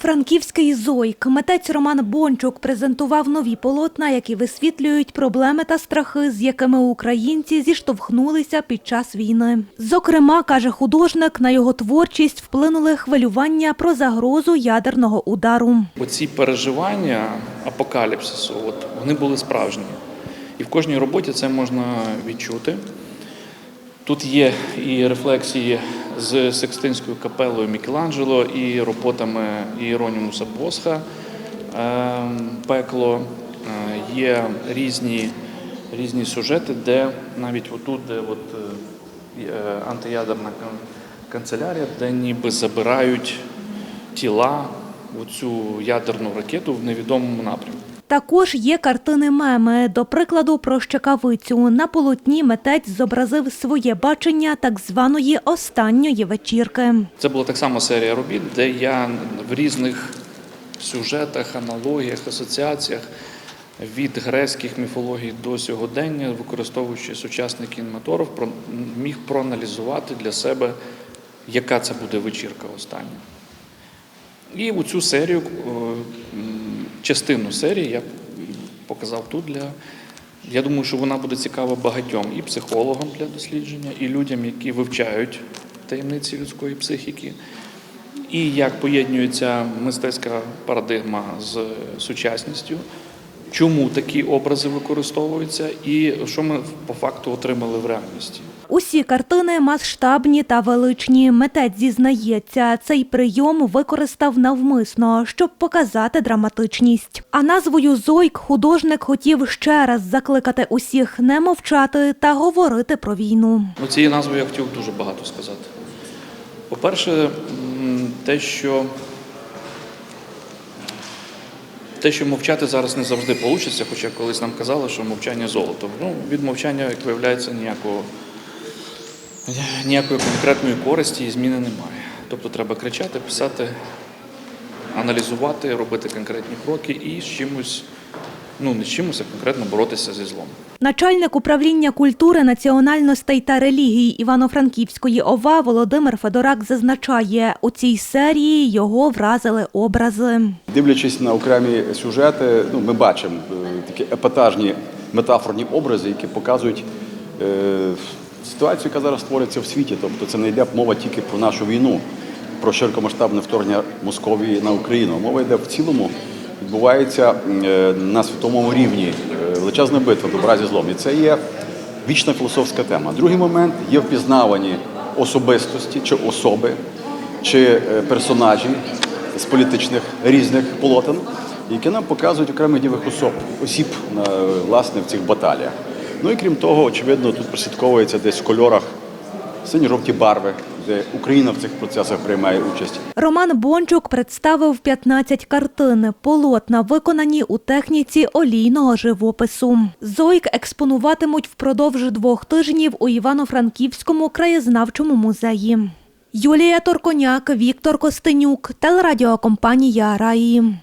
Франківський зойк митець Роман Бончук презентував нові полотна, які висвітлюють проблеми та страхи, з якими українці зіштовхнулися під час війни. Зокрема, каже художник, на його творчість вплинули хвилювання про загрозу ядерного удару. Оці переживання апокаліпсису, от, вони були справжні. І в кожній роботі це можна відчути. Тут є і рефлексії з Секстинською капелою Мікеланджело, і роботами Іеронімуса Босха ем, пекло. Е, Є різні, різні сюжети, де навіть отут, де от, е, антиядерна канцелярія, де ніби забирають тіла у цю ядерну ракету в невідомому напрямку. Також є картини меми. До прикладу, про щекавицю. На полотні митець зобразив своє бачення так званої останньої вечірки. Це була так само серія робіт, де я в різних сюжетах, аналогіях, асоціаціях від грецьких міфологій до сьогодення, використовуючи сучасний кінематограф, міг проаналізувати для себе, яка це буде вечірка остання. І у цю серію, е, частину серії я показав тут для. Я думаю, що вона буде цікава багатьом і психологам для дослідження, і людям, які вивчають таємниці людської психіки, і як поєднується мистецька парадигма з сучасністю, чому такі образи використовуються, і що ми по факту отримали в реальності. Усі картини масштабні та величні. Митець зізнається, цей прийом використав навмисно, щоб показати драматичність. А назвою Зойк художник хотів ще раз закликати усіх не мовчати та говорити про війну. Ну, цією назвою я хотів дуже багато сказати. По-перше, те, що те, що мовчати зараз не завжди вийде, хоча колись нам казали, що мовчання золото. Ну, від мовчання, як виявляється, ніякого, ніякої конкретної користі і зміни немає. Тобто треба кричати, писати, аналізувати, робити конкретні кроки і з чимось, ну не з чимось, а конкретно боротися зі злом. Начальник управління культури, національностей та релігій Івано-Франківської ОВА Володимир Федорак зазначає, у цій серії його вразили образи. Дивлячись на окремі сюжети, ну, ми бачимо е, такі епатажні метафорні образи, які показують е, ситуацію, яка зараз створюється в світі. Тобто це не йде мова тільки про нашу війну, про широкомасштабне вторгнення Московії на Україну. Мова йде в цілому, відбувається е, на світовому рівні е, величезна битва добра зі злом. І це є вічна філософська тема. Другий момент є впізнавані особистості чи особи, чи е, персонажі з політичних різних полотен, які нам показують окремих дівих особ, осіб власне в цих баталіях. Ну і крім того, очевидно, тут прослідковується десь в кольорах сині-жовті барви, де Україна в цих процесах приймає участь. Роман Бончук представив 15 картин. Полотна виконані у техніці олійного живопису. Зойк експонуватимуть впродовж двох тижнів у Івано-Франківському краєзнавчому музеї. Юлія Торконяк, Віктор Костенюк, телерадіокомпанія Раї.